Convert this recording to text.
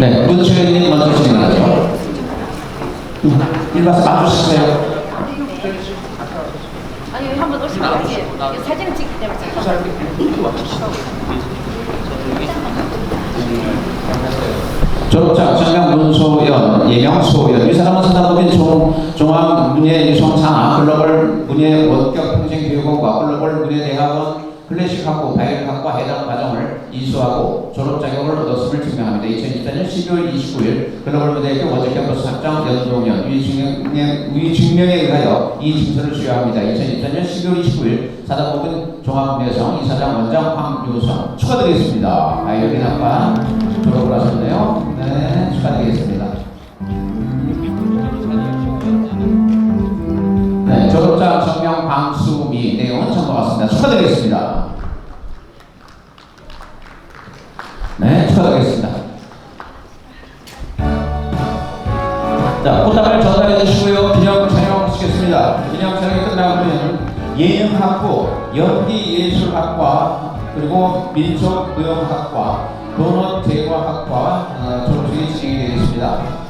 네, 문치현님 먼저 진행하죠. 아니 한번 오시면 같이 사진 찍기 때문에. 잠깐. 졸업자 정명 문소연, 예명 소연. 이 사람은 사단법인 종, 종합문예유성상하 글로벌 문예 원격 평생교육원과 글로벌 문예대학원 클래식학부 바이올학과 해당 과정을 이수하고 졸업 자격을 얻었음을 증명합니다. 2024년 12월 29일 글로벌 원격 캠퍼스 학장 연동연 위증명에, 위증명에 의하여 이 증서를 수여합니다. 2024년 12월 29일 사단법인 종합문예성 이사장 원장 황유성 축하드리겠습니다. 바이올린학과 졸업을 하셨네요. 네, 축하드리겠습니다. 네, 졸업자 정명 방수미 내용은 첨부했습니다. 축하드리겠습니다. 자, 포장을 전달해 주시고요. 기념 촬영 시겠습니다. 기념 촬영이 끝나면 예능학부, 연기예술학과, 그리고 민속무용학과, 도넛 제과학과 어, 졸업식이 진행이 되겠습니다.